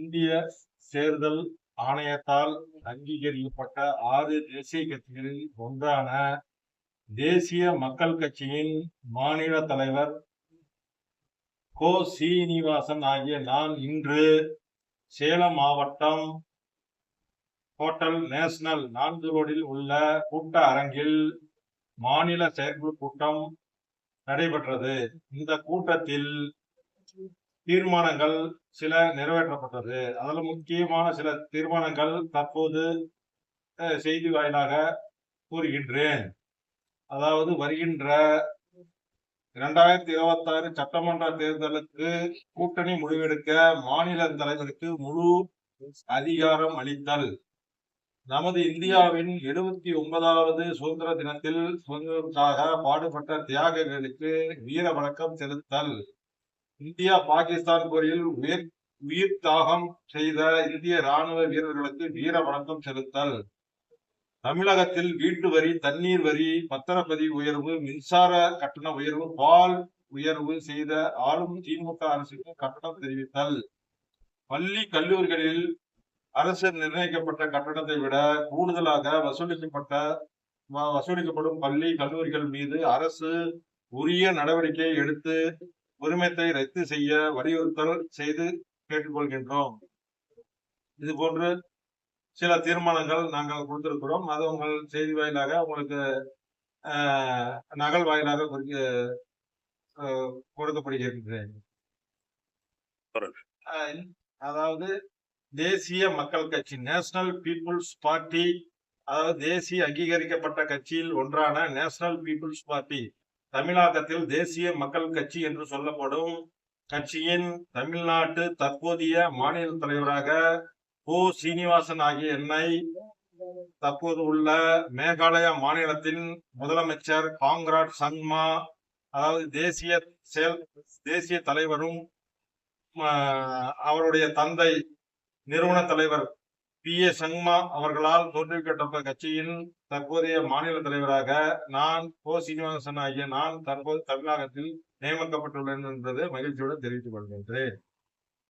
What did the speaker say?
இந்திய தேர்தல் ஆணையத்தால் அங்கீகரிக்கப்பட்ட ஆறு தேசிய கட்சிகளில் ஒன்றான தேசிய மக்கள் கட்சியின் மாநில தலைவர் கோ சீனிவாசன் ஆகிய நான் இன்று சேலம் மாவட்டம் ஹோட்டல் நேஷனல் நான்கு ரோடில் உள்ள கூட்ட அரங்கில் மாநில செயற்குழு கூட்டம் நடைபெற்றது. இந்த கூட்டத்தில் தீர்மானங்கள் சில நிறைவேற்றப்பட்டது. அதில் முக்கியமான சில தீர்மானங்கள் தற்போது அஹ், செய்தி வாயிலாக கூறுகின்றேன். அதாவது வருகின்ற இரண்டாயிரத்தி இருபத்தாறு சட்டமன்ற தேர்தலுக்கு கூட்டணி முடிவெடுக்க மாநில தலைவருக்கு முழு அதிகாரம் அளித்தல். நமது இந்தியாவின் எழுபத்தி ஒன்பதாவது சுதந்திர தினத்தில் சுதந்திரத்திற்காக பாடுபட்ட தியாகிகளுக்கு வீர வணக்கம் செலுத்தல். இந்தியா பாகிஸ்தான் போரில் உயிர் உயிர் தியாகம் செய்த இந்திய ராணுவ வீரர்களுக்கு வீர வணக்கம் செலுத்தல். தமிழகத்தில் வீட்டு வரி தண்ணீர் வரி பத்திரப்பதிவு உயர்வு மின்சார கட்டண உயர்வு பால் உயர்வு செய்த ஆளும் திமுக அரசுக்கு கட்டணம் தெரிவித்தல். பள்ளி கல்லூரிகளில் அரசு நிர்ணயிக்கப்பட்ட கட்டணத்தை விட கூடுதலாக வசூலிக்கப்பட்ட வ- வசூலிக்கப்படும் பள்ளி கல்லூரிகள் மீது அரசு உரிய நடவடிக்கை எடுத்து உரிமத்தை ரத்து செய்ய வலியுறுத்தல் செய்து கேட்டுக்கொள்கின்றோம். இது போன்று சில தீர்மானங்கள் நாங்கள் கொடுத்திருக்கிறோம். அது உங்கள் செய்தி வாயிலாக உங்களுக்கு நகல் வாயிலாக குறிக்க. ஆஹ், அதாவது தேசிய மக்கள் கட்சி நேஷனல் பீப்புள்ஸ் பார்ட்டி அதாவது தேசிய அங்கீகரிக்கப்பட்ட கட்சியில் ஒன்றான நேஷனல் பீப்புள்ஸ் பார்ட்டி தமிழகத்தில் தேசிய மக்கள் கட்சி என்று சொல்லப்படும் கட்சியின் தமிழ்நாட்டு தற்போதைய மாநில தலைவராக ஓ சீனிவாசன் ஆகிய என்னை தற்போது உள்ள மேகாலயா மாநிலத்தின் முதலமைச்சர் காங்ராட் சங்மா அதாவது தேசிய செயல் தேசிய தலைவரும் அவருடைய தந்தை நிறுவன தலைவர் பி. ஏ. சங்மா அவர்களால் தோற்றுவிக்கப்பட்ட கட்சியின் தற்போதைய மாநில தலைவராக நான் ஓ சீனிவாசன் ஆகிய நான் தற்போது தமிழகத்தில் நியமிக்கப்பட்டுள்ளேன் என்பது மகிழ்ச்சியுடன் தெரிவித்துக் கொள்கின்றேன்.